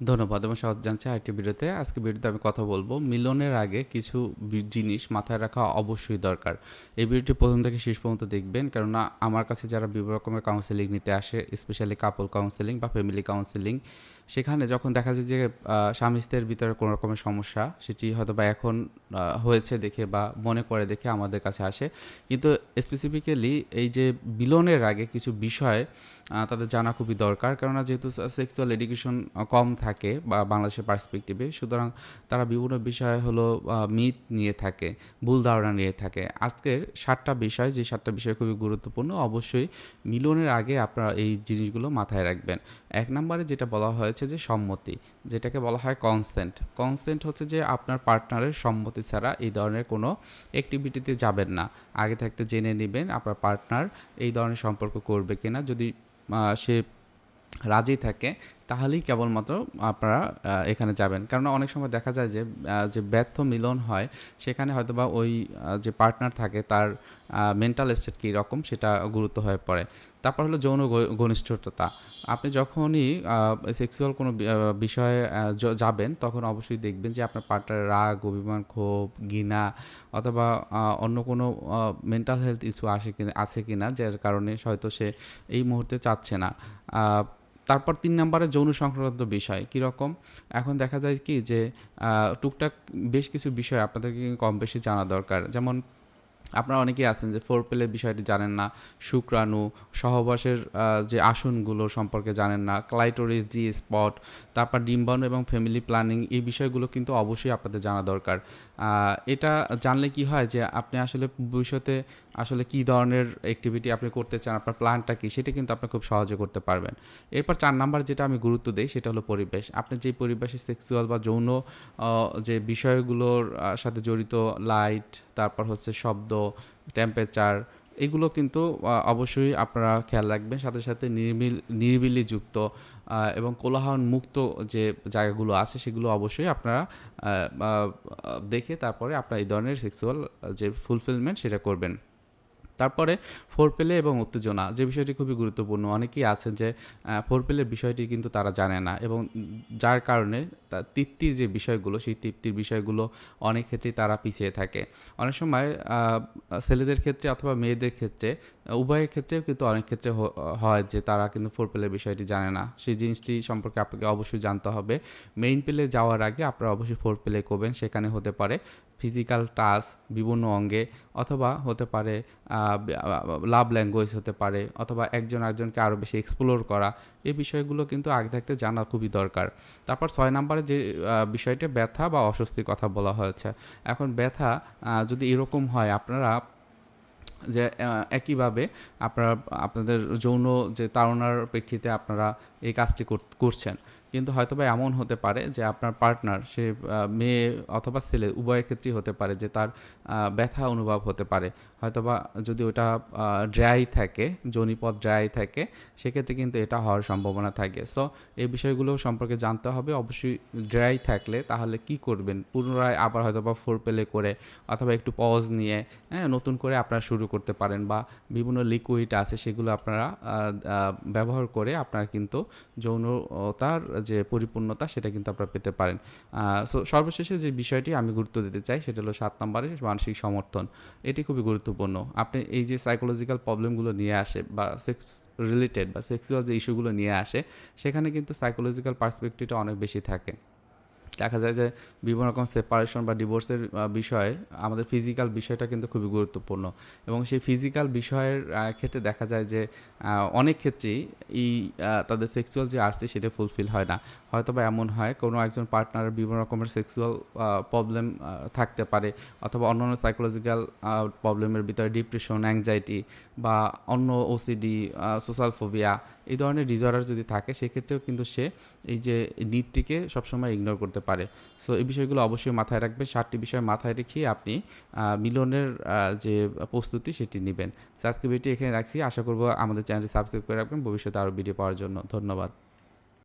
ধন্যবাদ আমি স্বাগত জানছি আরেকটি ভিডিওতে। আজকে ভিডিওতে আমি কথা বলব মিলনের আগে কিছু জিনিস মাথায় রাখা অবশ্যই দরকার। এই ভিডিওটি প্রথম থেকে শেষ পর্যন্ত দেখবেন, কেননা আমার কাছে যারা বিভিন্ন রকমের কাউন্সেলিং নিতে আসে স্পেশালি কাপল কাউন্সেলিং বা ফ্যামিলি কাউন্সেলিং সেখানে যখন দেখা যায় যে স্বামী স্ত্রীর ভিতরে কোনো রকমের সমস্যা, সেটি হয়তো বা এখন হয়েছে দেখে বা মনে করে দেখে আমাদের কাছে আসে। কিন্তু স্পেসিফিক্যালি এই যে মিলনের আগে কিছু বিষয় তাদের জানা খুবই দরকার। কেননা যেহেতু সেক্সুয়াল এডুকেশন কম থাকে বা বাংলাদেশের পার্সপেক্টিভে সুতরাং তারা বিভিন্ন বিষয় হলো মিথ নিয়ে থাকে, ভুল ধারণা নিয়ে থাকে। আজকের সাতটা বিষয়, যে সাতটা বিষয় খুবই গুরুত্বপূর্ণ, অবশ্যই মিলনের আগে আপনারা এই জিনিসগুলো মাথায় রাখবেন। এক নম্বরে যেটা বলা হয়েছে যে সম্মতি, যেটাকে বলা হয় কনসেন্ট কনসেন্ট হচ্ছে যে আপনার পার্টনারের সম্মতি ছাড়া এই ধরনের কোনো অ্যাক্টিভিটিতে যাবেন না। আগে থাকতে জেনে নেবেন আপনার পার্টনার এই ধরনের সম্পর্ক করবে কিনা। যদি সে রাজি থাকে তাহলেই কেবলমাত্র আপনারা এখানে যাবেন। কারণ অনেক সময় দেখা যায় যে যে ব্যর্থ মিলন হয়, সেখানে হয়তোবা ওই যে পার্টনার থাকে, তার মেন্টাল স্টেট কী রকম সেটা গুরুত্ব হয়ে পড়ে। তারপর হলো যৌন ঘনিষ্ঠতা। আপনি যখনই সেক্সুয়াল কোনো বিষয়ে যাবেন, তখন অবশ্যই দেখবেন যে আপনার পার্টনারের রাগ, অভিমান, ক্ষোভ, ঘৃণা, অথবা অন্য কোনো মেন্টাল হেলথ ইস্যু আসে কিনা, আছে কিনা, যার কারণে হয়তো সে এই মুহূর্তে চাচ্ছে না। তারপর তিন নম্বরে যৌন সংক্রান্ত বিষয় কীরকম? এখন দেখা যায় কি যে টুকটাক বেশ কিছু বিষয় আপনাদেরকে কম বেশি জানা দরকার। যেমন আপনারা অনেকেই আছেন যে ফোর পেলের বিষয়টি জানেন না, শুক্রাণু, সহবাসের যে আসনগুলো সম্পর্কে জানেন না, ক্লাইটোরিস, জি স্পট, তারপর ডিম্বাণু এবং ফ্যামিলি প্ল্যানিং, এই বিষয়গুলো কিন্তু অবশ্যই আপনাদের জানা দরকার। এটা জানলে কি হয় যে আপনি আসলে ভবিষ্যতে আসলে কি ধরনের অ্যাক্টিভিটি আপনি করতে চান, আপনার প্ল্যানটা কি, সেটা কিন্তু আপনি খুব সহজে করতে পারবেন। এরপর চার নাম্বার যেটা আমি গুরুত্ব দিই, সেটা হলো পরিবেশ। আপনি যে পরিবেশে সেক্সুয়াল বা যৌন যে বিষয়গুলোর সাথে জড়িত লাইট তারপর হচ্ছে শব্দ টেম্পারেচার এগুলো কিন্তু অবশ্যই আপনারা খেয়াল রাখবেন। সাথে সাথে নির্মিল নিরিবিলি যুক্ত এবং কোলাহল মুক্ত যে জায়গাগুলো আছে, সেগুলো অবশ্যই আপনারা দেখে তারপরে আপনার এই ধরনের সেক্সুয়াল যে ফুলফিলমেন্ট সেটা করবেন। তারপরে ফোর পেলে এবং উত্তেজনা, যে বিষয়টি খুবই গুরুত্বপূর্ণ। অনেকেই আছেন যে ফোর পেলের বিষয়টি কিন্তু তারা জানে না এবং যার কারণে তা তৃপ্তির যে বিষয়গুলো, সেই তৃপ্তির বিষয়গুলো অনেক ক্ষেত্রেই তারা পিছিয়ে থাকে। অনেক সময় ছেলেদের ক্ষেত্রে অথবা মেয়েদের ক্ষেত্রে, উভয়ের ক্ষেত্রেও কিন্তু অনেক ক্ষেত্রে হয় যে তারা কিন্তু ফোর পেলের বিষয়টি জানে না। সেই জিনিসটি সম্পর্কে আপনাকে অবশ্যই জানতে হবে। মেইন পেলে যাওয়ার আগে আপনারা অবশ্যই ফোর পেলে করবেন, সেখানে হতে পারে ফিজিক্যাল টাচ বিভিন্ন অঙ্গে, অথবা হতে পারে লাভ ল্যাঙ্গুয়েজ হতে পারে, অথবা একজন আরেকজনকে আরও বেশি এক্সপ্লোর করা। এই বিষয়গুলো কিন্তু আগে থাকতে জানা খুবই দরকার। তারপর ছয় নম্বরে যে আহ, বিষয়টা ব্যথা বা অস্বস্তির কথা বলা হয়েছে। এখন ব্যথা যদি এরকম হয় আপনারা যে একইভাবে আপনারা আপনাদের যৌন যে তাড়নার প্রেক্ষিতে আপনারা এই কাজটি কর- করছেন। কিন্তু হয়তোবা এমন হতে পারে যে আপনার পার্টনার সে মেয়ে অথবা ছেলে উভয়ের ক্ষেত্রেই হতে পারে যে তার ব্যথা অনুভব হতে পারে। হয়তোবা যদি ওটা ড্রাই থাকে যৌনিপথ ড্রাই থাকে, সেক্ষেত্রে কিন্তু এটা হওয়ার সম্ভাবনা থাকে। সো এই বিষয়গুলো সম্পর্কে জানতে হবে। অবশ্যই ড্রাই থাকলে তাহলে কি করবেন? পুনরায় আবার হয়তোবা ফোর পেলে করে অথবা একটু পজ নিয়ে হ্যাঁ নতুন করে আপনারা শুরু করতে পারেন বা বিভিন্ন লিকুইড আছে সেগুলো আপনারা ব্যবহার করে আপনারা কিন্তু যৌনতার যে পরিপূর্ণতা সেটা কিন্তু আপনারা পেতে পারেন। সো সর্বশেষে যে বিষয়টি আমি গুরুত্ব দিতে চাই সেটা হলো সাত নম্বরে মানসিক সমর্থন। এটি খুবই গুরুত্বপূর্ণ। আপনি এই যে সাইকোলজিক্যাল প্রবলেমগুলো নিয়ে আসে বা সেক্স রিলেটেড বা সেক্সুয়াল যে ইস্যুগুলো নিয়ে আসে, সেখানে কিন্তু সাইকোলজিক্যাল পার্সপেক্টিভটা অনেক বেশি থাকে। দেখা যায় যে বিভিন্ন রকম সেপারেশন বা ডিভোর্সের বিষয়ে, আমাদের ফিজিক্যাল বিষয়টা কিন্তু খুবই গুরুত্বপূর্ণ। এবং সেই ফিজিক্যাল বিষয়ের ক্ষেত্রে দেখা যায় যে অনেক ক্ষেত্রেই এই তাদের সেক্সুয়াল যে আসছে সেটা ফুলফিল হয় না। হয়তো বা এমন হয়, কোনো একজন পার্টনারের বিভিন্ন রকমের সেক্সুয়াল প্রবলেম থাকতে পারে, অথবা অন্যান্য সাইকোলজিক্যাল প্রবলেমের ভিতরে ডিপ্রেশন অ্যাংজাইটি বা অন্য ওসিডি সোশ্যাল ফোবিয়া এই ধরনের ডিজঅর্ডার যদি থাকে, সেক্ষেত্রেও কিন্তু সে এই যে নিডটিকে সবসময় ইগনোর করতে পারে। সো এই বিষয়গুলো অবশ্যই মাথায় রাখবে সাতটি বিষয় মাথায় রেখে আপনি মিলনের যে প্রস্তুতি সেটি নেবেন। আজকে ভিডিওটি এখানে রাখছি। আশা করব আমাদের চ্যানেলটি সাবস্ক্রাইব করে রাখবেন। ভবিষ্যতে আরও ভিডিও পাওয়ার জন্য ধন্যবাদ।